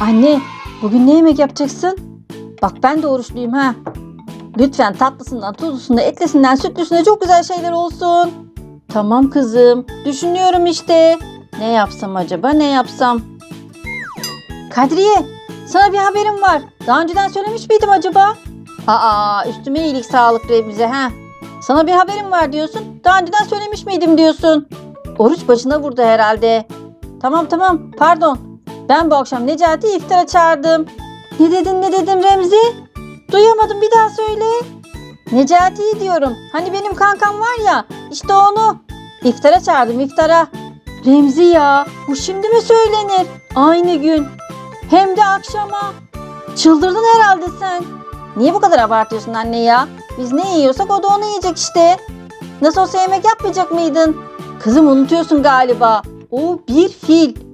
Anne, bugün ne yemek yapacaksın? Bak ben de oruçluyum ha. Lütfen tatlısından, tuzlusundan, etlisinden, sütlüsünden çok güzel şeyler olsun. Tamam kızım. Düşünüyorum işte. Ne yapsam acaba, ne yapsam? Kadriye, sana bir haberim var. Daha önceden söylemiş miydim acaba? Aa, üstüme iyilik sağlık Remzi ha. Sana bir haberim var diyorsun. Daha önceden söylemiş miydim diyorsun. Oruç başına vurdu herhalde. Tamam tamam pardon. Ben bu akşam Necati'yi iftara çağırdım. Ne dedin ne dedin Remzi? Duyamadım bir daha söyle. Necati'yi diyorum. Hani benim kankam var ya işte onu. İftara çağırdım iftara. Remzi ya bu şimdi mi söylenir? Aynı gün. Hem de akşama. Çıldırdın herhalde sen. Niye bu kadar abartıyorsun anne ya? Biz ne yiyorsak o da onu yiyecek işte. Nasıl olsa yemek yapmayacak mıydın? Kızım unutuyorsun galiba. O bir fil.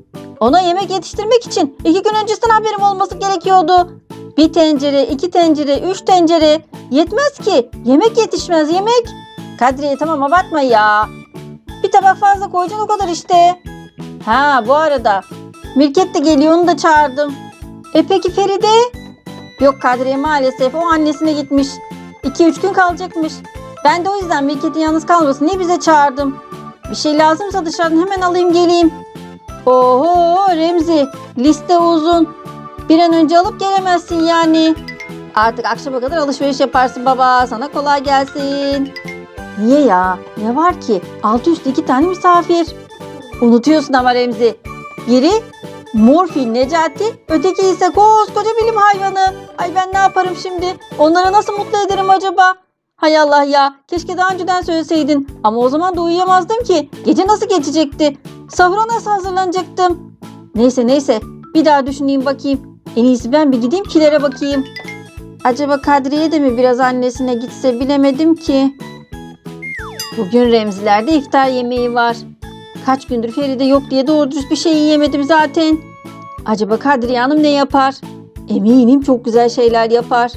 Ona yemek yetiştirmek için iki gün öncesinden haberim olması gerekiyordu. Bir tencere, iki tencere, üç tencere. Yetmez ki. Yemek yetişmez yemek. Kadriye tamam abartma ya. Bir tabak fazla koyacaksın o kadar işte. Ha bu arada. Mirket de geliyor onu da çağırdım. E peki Feride? Yok Kadriye maalesef o annesine gitmiş. 2-3 gün kalacakmış. Ben de o yüzden Mirket'in yalnız kalmasın diye bize çağırdım. Bir şey lazımsa dışarıdan hemen alayım geleyim. Oho Remzi liste uzun. Bir an önce alıp gelemezsin yani. Artık akşama kadar alışveriş yaparsın baba. Sana kolay gelsin. Niye ya? Ne var ki? Altı üstü iki tane misafir. Unutuyorsun ama Remzi. Biri Morfil Necati, öteki ise koskoca bilim hayvanı. Ay ben ne yaparım şimdi? Onları nasıl mutlu ederim acaba? Hay Allah ya, keşke daha önceden söyleseydin. Ama o zaman da uyuyamazdım ki. Gece nasıl geçecekti? Sahura nasıl hazırlanacaktım? Neyse neyse, bir daha düşüneyim bakayım. En iyisi ben bir gideyim kilere bakayım. Acaba Kadriye de mi biraz annesine gitse bilemedim ki. Bugün Remziler'de iftar yemeği var. Kaç gündür Feride yok diye doğru dürüst bir şey yiyemedim zaten. Acaba Kadriye Hanım ne yapar? Eminim çok güzel şeyler yapar.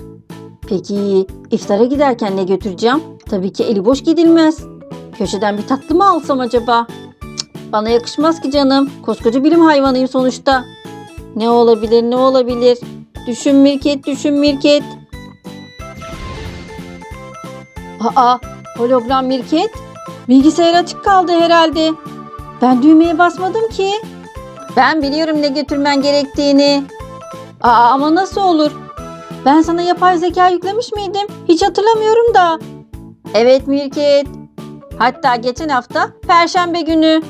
Peki iftara giderken ne götüreceğim? Tabii ki eli boş gidilmez. Köşeden bir tatlı mı alsam acaba? Bana yakışmaz ki canım. Koskoca bilim hayvanıyım sonuçta. Ne olabilir ne olabilir? Düşün Mirket düşün Mirket. Aa hologram Mirket. Bilgisayar açık kaldı herhalde. Ben düğmeye basmadım ki. Ben biliyorum ne götürmen gerektiğini. Aa ama nasıl olur? Ben sana yapay zeka yüklemiş miydim? Hiç hatırlamıyorum da. Evet Mirket. Hatta geçen hafta Perşembe günü.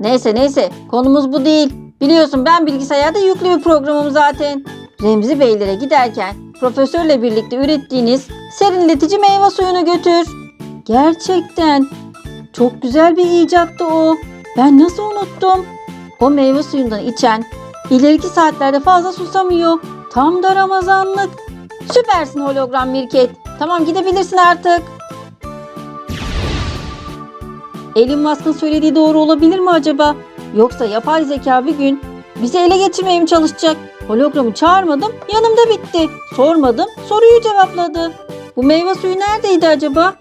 Neyse neyse konumuz bu değil. Biliyorsun ben bilgisayarda yüklü bir programım zaten. Remzi Beylere giderken profesörle birlikte ürettiğiniz serinletici meyve suyunu götür. Gerçekten çok güzel bir icattı o. Ben nasıl unuttum? O meyve suyundan içen ileriki saatlerde fazla susamıyor. Tam da Ramazanlık. Süpersin hologram Mirket. Tamam gidebilirsin artık. Elon Musk'ın söylediği doğru olabilir mi acaba? Yoksa yapay zeka bir gün bizi ele geçirmeye mi çalışacak? Hologramı çağırmadım, yanımda bitti. Sormadım, soruyu cevapladı. Bu meyve suyu neredeydi acaba?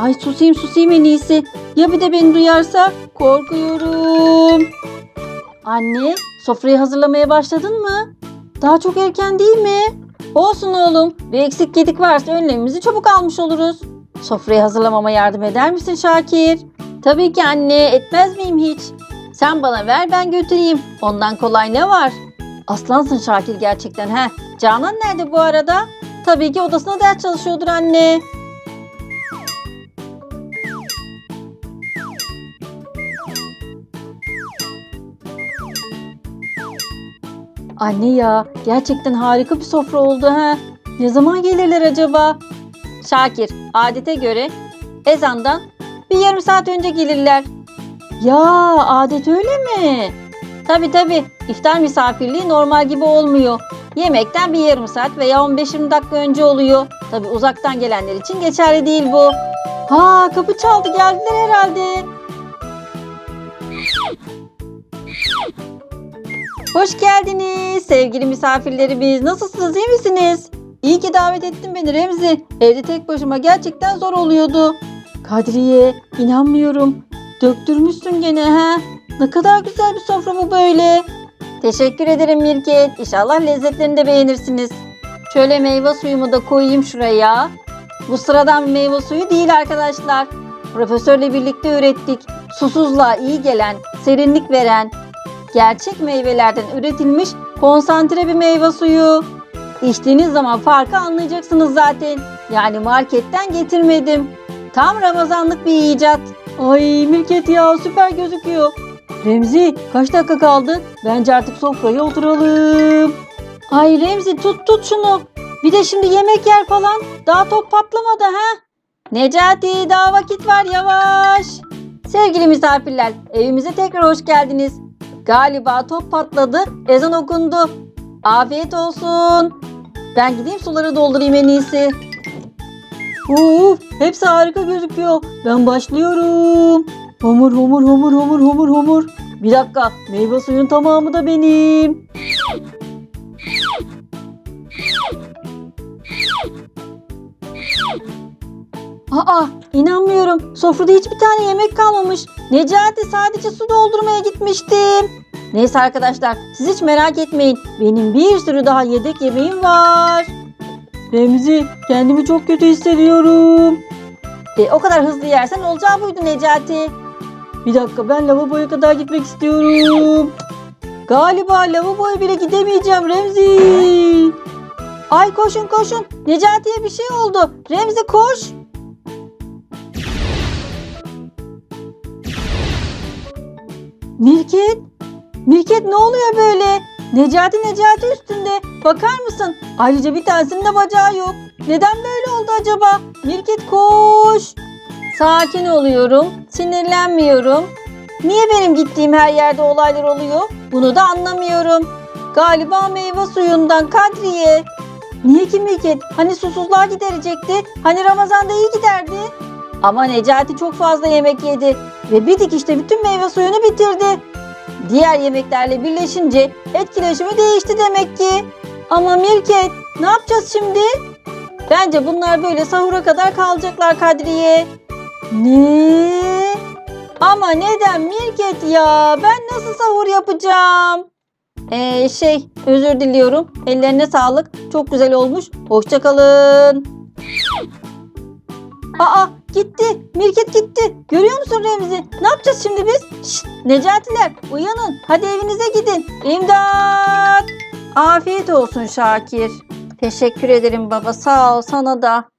Ay susayım susayım en iyisi. Ya bir de beni duyarsa? Korkuyorum. Anne, sofrayı hazırlamaya başladın mı? Daha çok erken değil mi? Olsun oğlum. Bir eksik gedik varsa önlemimizi çabuk almış oluruz. Sofrayı hazırlamama yardım eder misin Şakir? Tabii ki anne, etmez miyim hiç? Sen bana ver ben götüreyim. Ondan kolay ne var? Aslansın Şakir gerçekten he. Canan nerede bu arada? Tabii ki odasında ders çalışıyordur anne. Anne ya gerçekten harika bir sofra oldu ha. Ne zaman gelirler acaba? Şakir adete göre ezandan bir yarım saat önce gelirler. Ya adet öyle mi? Tabi tabi iftar misafirliği normal gibi olmuyor. Yemekten bir yarım saat veya 15-20 dakika önce oluyor. Tabi uzaktan gelenler için geçerli değil bu. Ha kapı çaldı geldiler herhalde. Hoş geldiniz sevgili misafirlerimiz. Nasılsınız iyi misiniz? İyi ki davet ettin beni Remzi. Evde tek başıma gerçekten zor oluyordu. Kadriye inanmıyorum. Döktürmüşsün gene ha. Ne kadar güzel bir sofra bu böyle. Teşekkür ederim Mirket. İnşallah lezzetlerini de beğenirsiniz. Şöyle meyve suyumu da koyayım şuraya. Bu sıradan bir meyve suyu değil arkadaşlar. Profesörle birlikte ürettik. Susuzluğa iyi gelen, serinlik veren, gerçek meyvelerden üretilmiş konsantre bir meyve suyu. İçtiğiniz zaman farkı anlayacaksınız zaten. Yani marketten getirmedim. Tam Ramazanlık bir icat. Ay Mirket ya süper gözüküyor. Remzi kaç dakika kaldı? Bence artık sofraya oturalım. Ay Remzi tut tut şunu. Bir de şimdi yemek yer falan. Daha top patlamadı ha. Necati daha vakit var yavaş. Sevgili misafirler evimize tekrar hoş geldiniz. Galiba top patladı. Ezan okundu. Afiyet olsun. Ben gideyim suları doldurayım en iyisi. Uf, hepsi harika gözüküyor. Ben başlıyorum. Homur homur homur homur homur homur. Bir dakika meyve suyun tamamı da benim. Aa inanmıyorum. Sofrada hiçbir tane yemek kalmamış. Necati sadece su doldurmaya gitmiştim. Neyse arkadaşlar siz hiç merak etmeyin. Benim bir sürü daha yedek yemeğim var. Remzi kendimi çok kötü hissediyorum. E, o kadar hızlı yersen olacağı buydu Necati. Bir dakika ben lavaboya kadar gitmek istiyorum. Galiba lavaboya bile gidemeyeceğim Remzi. Ay koşun koşun. Necati'ye bir şey oldu. Remzi koş. Mirket. Mirket ne oluyor böyle? Necati Necati üstünde. Bakar mısın? Ayrıca bir tanesinin de bacağı yok. Neden böyle oldu acaba? Mirket koş. Sakin oluyorum. Sinirlenmiyorum. Niye benim gittiğim her yerde olaylar oluyor? Bunu da anlamıyorum. Galiba meyve suyundan Kadriye. Niye ki Mirket? Hani susuzluğa giderecekti? Hani Ramazan'da iyi giderdi? Ama Necati çok fazla yemek yedi ve bir dikişte bütün meyve suyunu bitirdi. Diğer yemeklerle birleşince etkileşimi değişti demek ki. Ama Mirket ne yapacağız şimdi? Bence bunlar böyle sahura kadar kalacaklar Kadriye. Ne? Ama neden Mirket ya? Ben nasıl sahur yapacağım? Ee, şey özür diliyorum. Ellerine sağlık. Çok güzel olmuş. Hoşçakalın. Aa gitti. Mirket gitti. Görüyor musun Remzi? Ne yapacağız şimdi biz? Şşt, Necatiler uyanın. Hadi evinize gidin. İmdat. Afiyet olsun Şakir. Teşekkür ederim baba. Sağ ol sana da.